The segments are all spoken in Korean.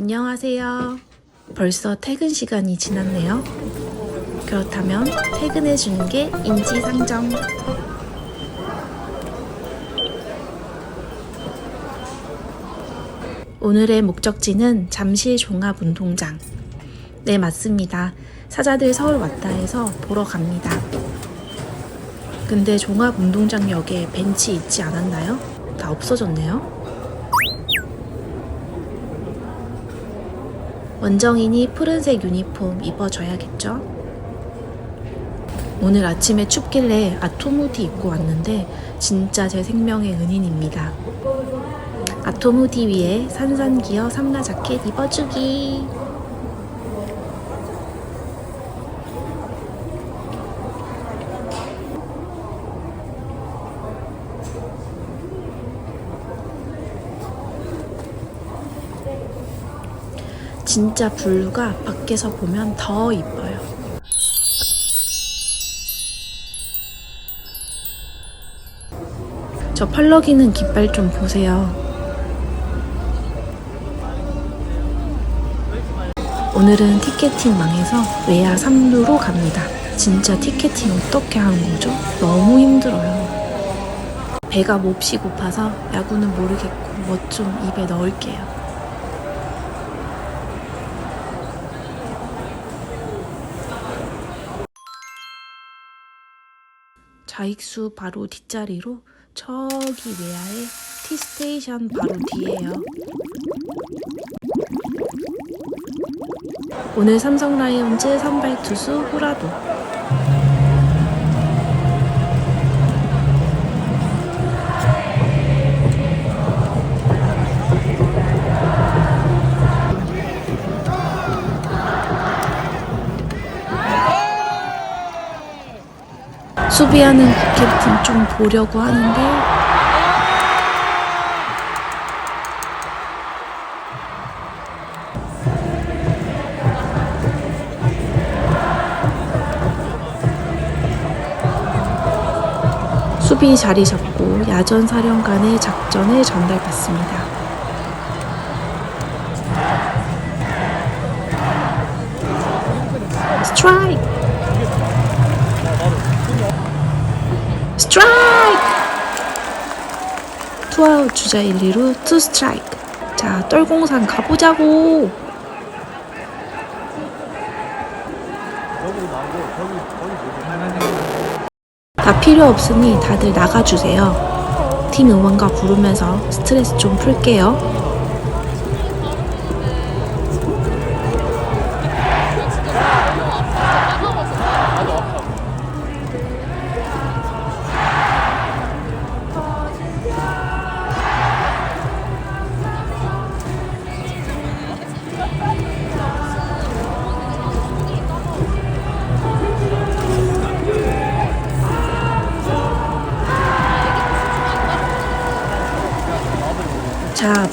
안녕하세요. 벌써 퇴근 시간이 지났네요. 그렇다면 퇴근해 주는 게 인지상정. 오늘의 목적지는 잠실 종합운동장. 네, 맞습니다. 사자들 서울 왔다 해서 보러 갑니다. 근데 종합운동장역에 벤치 있지 않았나요? 다 없어졌네요. 원정인이 푸른색 유니폼 입어줘야겠죠? 오늘 아침에 춥길래 아토무디 입고 왔는데 진짜 제 생명의 은인입니다. 아토무디 위에 산산기어 삼라 자켓 입어주기. 진짜 블루가 밖에서 보면 더 이뻐요. 저 펄럭이는 깃발 좀 보세요. 오늘은 티켓팅 망해서 외야 3루로 갑니다. 진짜 티켓팅 어떻게 하는 거죠? 너무 힘들어요. 배가 몹시 고파서 야구는 모르겠고 뭐 좀 입에 넣을게요. 좌익수 바로 뒷자리로 저기 외야에 T스테이션 바로 뒤에요. 오늘 삼성 라이온즈 선발 투수 후라도. 수비하는 국캡틴 좀 보려고 하는데 수비 자리 잡고 야전 사령관의 작전을 전달받습니다. 스트라이크! 스트라이크! 투아웃 주자 1, 2루 투 스트라이크. 자, 똘공산 가보자고. 다 필요 없으니 다들 나가주세요. 팀 응원가 부르면서 스트레스 좀 풀게요.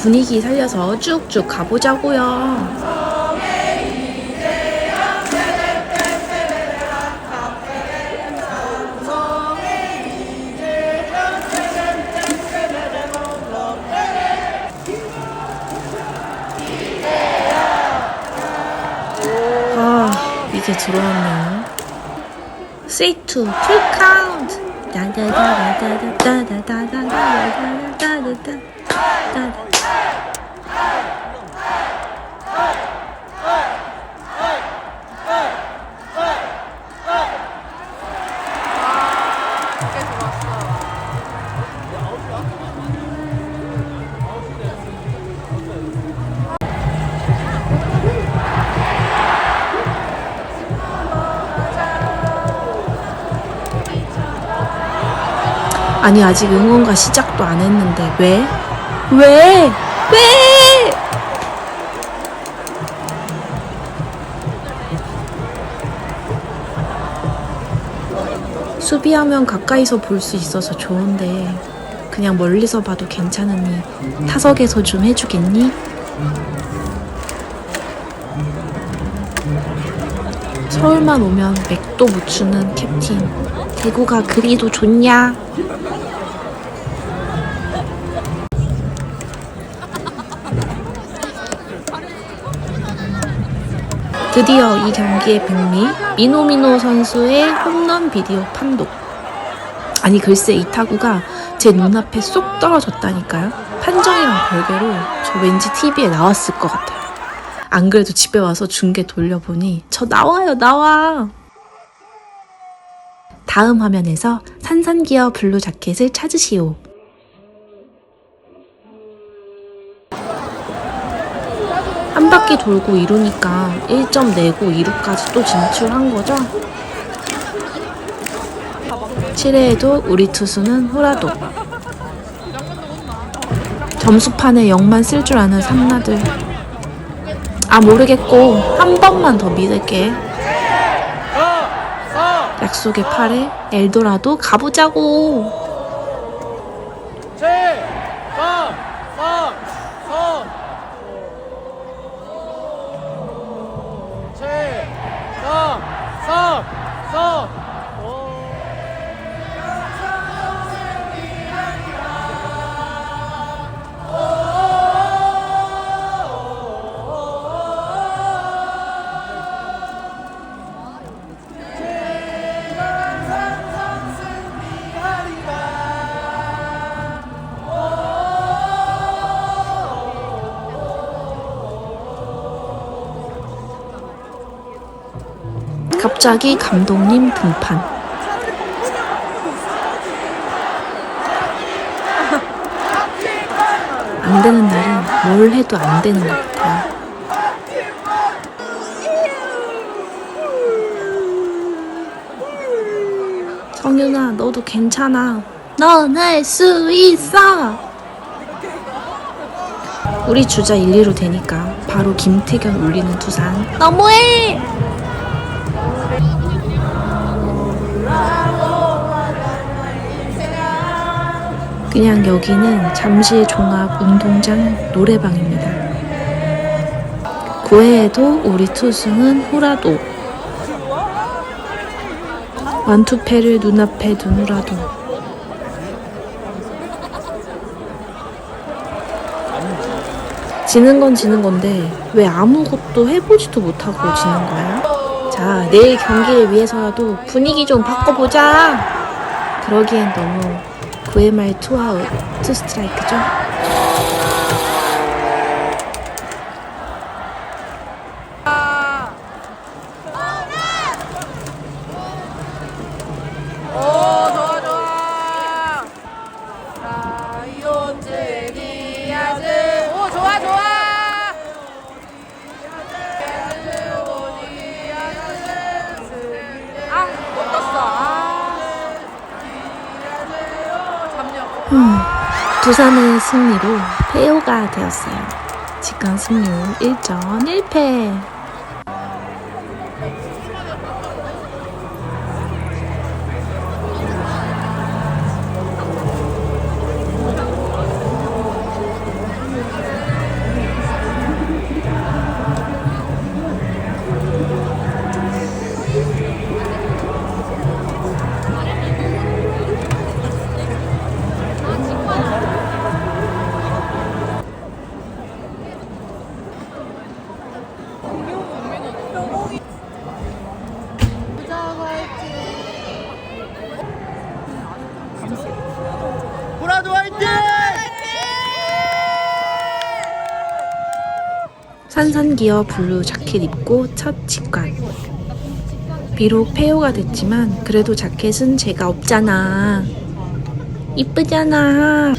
분위기 살려서 쭉쭉 가보자고요. 아, 이게 들어왔네요. Say to full count. 다다다다다다다다다다다다다다. 아니 아직 응원가 시작도 안 했는데 왜? 왜? 왜? 수비하면 가까이서 볼 수 있어서 좋은데 그냥 멀리서 봐도 괜찮으니 타석에서 좀 해주겠니? 서울만 오면 맥도 못 추는 캡틴 대구가 그리도 좋냐? 드디어 이 경기의 백미 미노미노 선수의 홈런 비디오 판독. 아니 글쎄 이 타구가 제 눈앞에 쏙 떨어졌다니까요. 판정이랑 별개로 저 왠지 TV에 나왔을 것 같아요. 안 그래도 집에 와서 중계 돌려보니 저 나와요 나와. 다음 화면에서 산산기어 블루 자켓을 찾으시오. 한 바퀴 돌고 이루니까 1점 내고 2루까지 또 진출한 거죠? 7회에도 우리 투수는 후라도. 점수판에 0만 쓸 줄 아는 삼나들. 아, 모르겠고, 한 번만 더 믿을게. 약속의 8회 엘도라도 가보자고. 갑자기 감독님 등판. 안 되는 날은 뭘 해도 안 되는 것 같아요. 성윤아, 너도 괜찮아. 넌 할 수 있어! 우리 주자 1, 2로 되니까 바로 김태견 울리는 두산. 너무해! 그냥 여기는 잠실 종합 운동장 노래방입니다. 9회에도 우리 투수는 호라도 완투패를 눈앞에 둔 호라도 지는 건 지는 건데 왜 아무것도 해보지도 못하고 지는 거야? 자 내일 경기를 위해서라도 분위기 좀 바꿔보자 그러기엔 너무 9회 말 투아웃, 투 스트라이크죠. 두산의 승리로 패호가 되었어요. 지금 승률 1전 1패. 산산기어 블루 자켓 입고 첫 직관. 비록 폐호가 됐지만 그래도 자켓은 제가 없잖아. 이쁘잖아.